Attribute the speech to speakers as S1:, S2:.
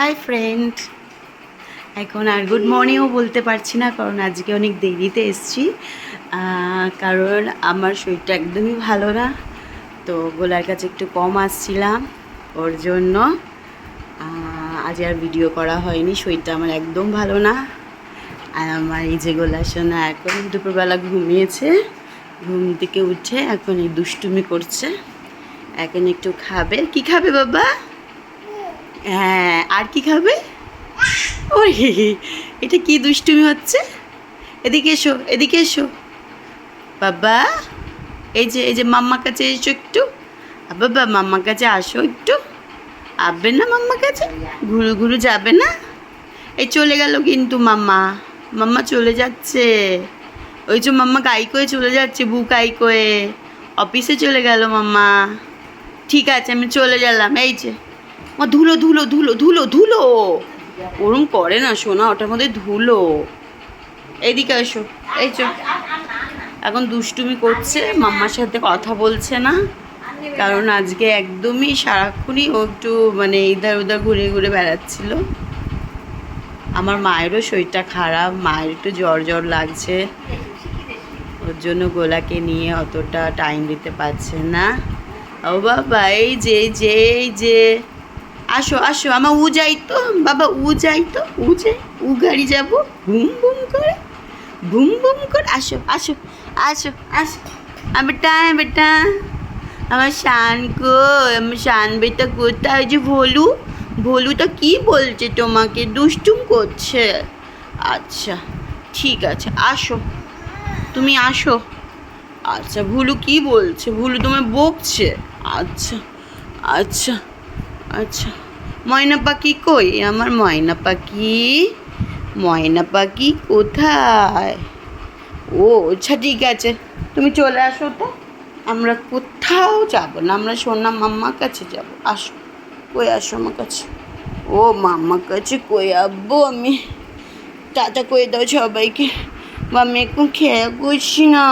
S1: Hi friend এখন আর good মর্নিংও বলতে পারছি না, কারণ আজকে অনেক দেরিতে এসছি। কারণ আমার শরীরটা একদমই ভালো না, তো গোলার কাছে একটু কম আসছিলাম। ওর জন্য আজ আর ভিডিও করা হয়নি, শরীরটা আমার একদম ভালো না। আর আমার এই যে গোলা সোনা, এখন দুপুরবেলা ঘুমিয়েছে। ঘুম থেকে উঠে এখন এই দুষ্টুমি করছে। এখন একটু খাবে। কি খাবে বাবা? হ্যাঁ আর কি খাবে? ওই এটা কি দুষ্টুমি হচ্ছে? এদিকে এসো এদিকে এসো। বাবা, এই যে এই যে মাম্মার কাছে এসো একটু। বাবা, মাম্মার কাছে আসো একটু। আসবে না মাম্মার কাছে? ঘুরু ঘুরু যাবে না? এই চলে গেল কিন্তু মাম্মা। মাম্মা চলে যাচ্ছে। ওই যে মাম্মা কাই করে চলে যাচ্ছে বু কাই করে অফিসে চলে গেল মাম্মা। ঠিক আছে, আমি চলে গেলাম, এই যে। মা, ধুলো ধুলো ধুলো ধুলো ধুলো। ওরম করে না সোনা, ওটার মধ্যে ধুলো। এইদিকে এসো, এই চো। এখন দুষ্টুমি করছে, মাম্মার সাথে কথা বলছে না। কারণ আজকে একদমই সারাক্ষণই ও একটু মানে ইধার উধার ঘুরে ঘুরে বেড়াচ্ছিল। আমার মায়েরও শরীরটা খারাপ, মায়ের একটু জ্বর জ্বর লাগছে। ওর জন্য গোলাকে নিয়ে অতটা টাইম দিতে পারছে না। ও বাবা, এই যে যে যে। আসো আসো, আমার উ যাই তো, বাবা উ যাই তো, উ যাই, উ গাড়ি যাব, বুম বুম করে, বুম বুম করে, আসো আসো আসো আসো বেটা বেটা আমার শান কো আমার শান বেটা কোথায়? যে ভোলু ভোলুটা কি বলছে তোমাকে? দুষ্টুম করছে। আচ্ছা ঠিক আছে, আসো, তুমি আসো। আচ্ছা ভুলু কি বলছে? ভুলু তোমায় বকছে। আচ্ছা আচ্ছা। আচ্ছা। ময়না পাখি কই? আমার ময়না পাখি? ময়না পাখি কোথায়? ও আচ্ছা ঠিক আছে। তুমি চলে আসো তো। আমরা কোথাও যাব না। আমরা সোনা মাম্মার কাছে যাব। আসো। কই আসো আমার কাছে? ও, মাম্মার কাছে কই আব্বু আমি? টাটা করে দাও সবাইকে। বা আমি এখন খেয়াল করছি না।